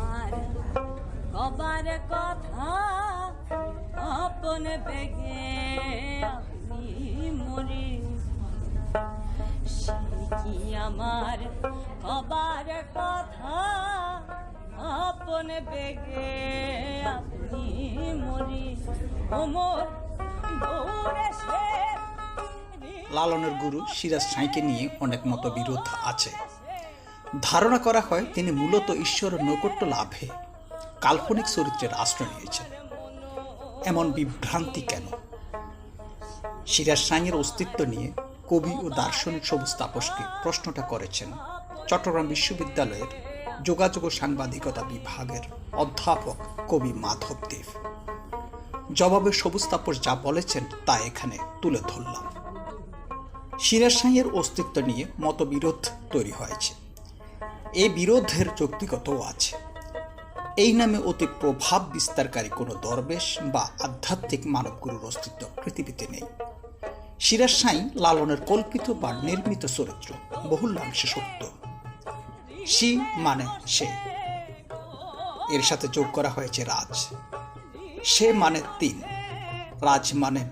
আমার কবার কথা আপন বেগে আপনি মরি কি আমার কবার কথা আপন বেগে আপনি মরি ওমর দৌড়ে লালনের গুরু সিরাজ সাঁইকে নিয়ে অনেক মতবিরোধ আছে। ধারণা করা হয় তিনি মূলত ঈশ্বরের নৈকট্য লাভে কাল্পনিক চরিত্রের আশ্রয় নিয়েছেন। এমন বিভ্রান্তি কেন? সিরাজ সাঁইয়ের অস্তিত্ব নিয়ে কবি ও দার্শনিক সবুজ তাপসকে প্রশ্নটা করেছেন চট্টগ্রাম বিশ্ববিদ্যালয়ের যোগাযোগ ও সাংবাদিকতা বিভাগের অধ্যাপক কবি মাধব দেব। জবাবে সবুজ তাপস যা বলেছেন তা এখানে তুলে ধরলাম। সিরাজ সাঁইয়ের অস্তিত্ব নিয়ে মতবিরোধ তৈরি হয়েছে। এই বিরোধের যৌক্তিকতাও আছে। এই নামে অতি প্রভাব বিস্তারকারী কোনো দরবেশ বা আধ্যাত্মিক মানবগুরুর অস্তিত্ব পৃথিবীতে নেই। সিরাজ সাঁই লালনের কল্পিত বা নির্মিত চরিত্র বহুলাংশে সত্য। সি মানে সে। এর সাথে যোগ করা হয়েছে রাজ। সে মানে তিন। রাজ মানে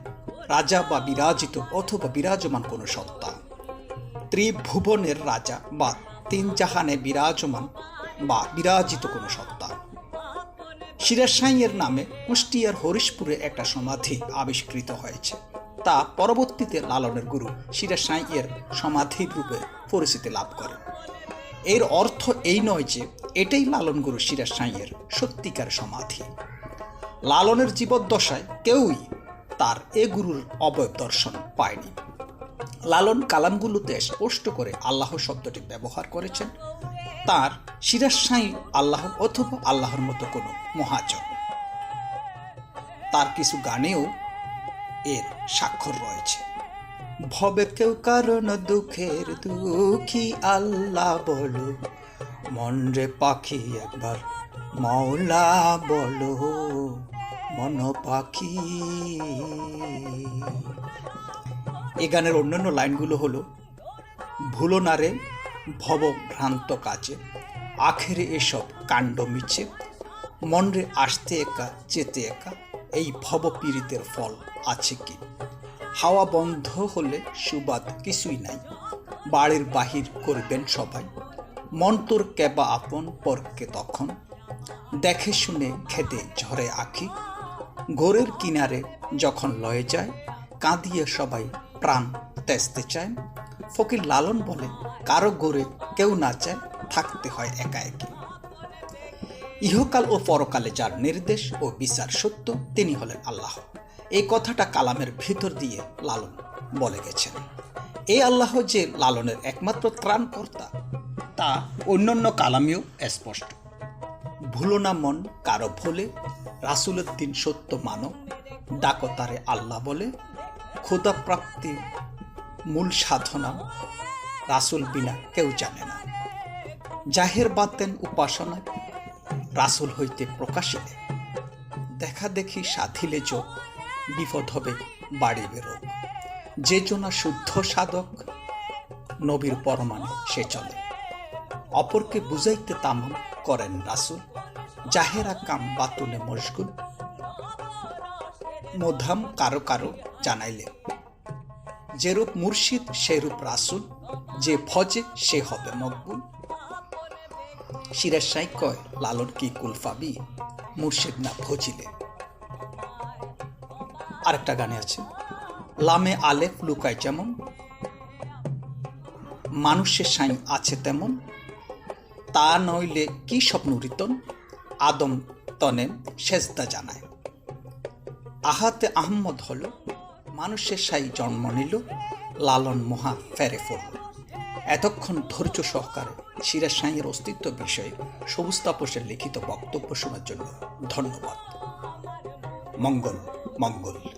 রাজা বা বিরাজিত অথবা বিরাজমান কোনো সত্তা। ত্রিভুবনের রাজা বা তিন বিরাজমান বা বিরাজিত কোনো সত্তা। সিরাজ সাঁইয়ের নামে কুষ্টিয়ার হরিশপুরে একটা সমাধি আবিষ্কৃত হয়েছে। তা পরবর্তীতে লালনের গুরু সিরাজ সাঁইয়ের সমাধির রূপে পরিচিতি লাভ করে এর অর্থ এই নয় যে এটাই লালন গুরু সিরাজ সাঁইয়ের সত্যিকার সমাধি। লালনের জীবদ্দশায় কেউই তার এ গুরুর অবয়ব দর্শন পায়নি। লালন কালামগুলোতে স্পষ্ট করে আল্লাহ শব্দটি ব্যবহার করেছেন। তার সিরাজ সাই আল্লাহ অথবা আল্লাহর মতো কোনো মহাজন তার কিছু গানেও এর স্বাক্ষর রয়েছে। ভবে কেউ কারণ দুঃখের দুঃখী আল্লাহ বলো, মন রে পাখি একবার মৌলা বলো, মন পাখি এ গানের অন্যান্য লাইনগুলো হলো, ভুলো না রে, ভবভ্রান্ত কাজে আখেরে এসব কাণ্ড মিছে, মনরে আসতে একা, চেতে একা, এই ভব পীড়িতের ফল আছে কি? হাওয়া বন্ধ হলে সুবাদ কিছুই নাই, বাড়ির বাহির করবেন সবাই, মন তোর কেবা আপন পরকে তখন, দেখে শুনে খেতে ঝরে আঁখি গোরের কিনারে যখন লয়ে যায়, কাঁদিয়ে সবাই প্রাণ তেজতে চায়। ফকির লালন বলে, কারও গোরে কেউ না চায়, থাকতে হয় একা একে। ইহকাল ও পরকালে যার নির্দেশ ও বিচার সত্য, তিনি হলেন আল্লাহ। এই কথাটা কালামের ভিতর দিয়ে লালন বলে গেছেন। এই আল্লাহ যে লালনের একমাত্র ত্রাণকর্তা, তা অন্যান্য কালামেও স্পষ্ট। ভুলো না মন কারও ভোলে, রাসুলের দিন সত্য মানব ডাকতারে আল্লাহ বলে ক্ষুদা প্রাপ্তি মূল সাধনা, রাসুল বিনা কেউ জানে না। জাহের বাতেন উপাসনা রাসুল হইতে প্রকাশিলে দেখা দেখি সাধিলে যোগ, বিপদ হবে বাড়িবে রোগ। যে জনা শুদ্ধ সাধক, নবীর পরমাণে সে চলে। অপরকে বুঝাইতে তামাম করেন রাসুল। জাহেরা কাম বাতুনে মশগুল। মধাম কারও কারও জানাইলে। যেরূপ মুর্শিদ সেরূপ রাসুল, যে ভজে সে হবে মকবুল। সিরাজ কয়, লালন কি কুলফাবি মুর্শিদ না ভজিলে আরেকটা গানে আছে, লামে আলেফ লুকায় যেমন মানুষের সাই আছে তেমন, তা নইলে কি স্বপ্ন রিতন? আদম তনে সেজদা জানায়। আহাতে আহম্মদ হল মানুষের সাই জন্ম নিল, লালন মহা ফেরে পড়ল। এতক্ষণ ধৈর্য সহকারে সিরাজ সাঁইয়ের অস্তিত্ব বিষয়ে সবুজ তাপসের লিখিত বক্তব্য শোনার জন্য ধন্যবাদ। মঙ্গল মঙ্গল।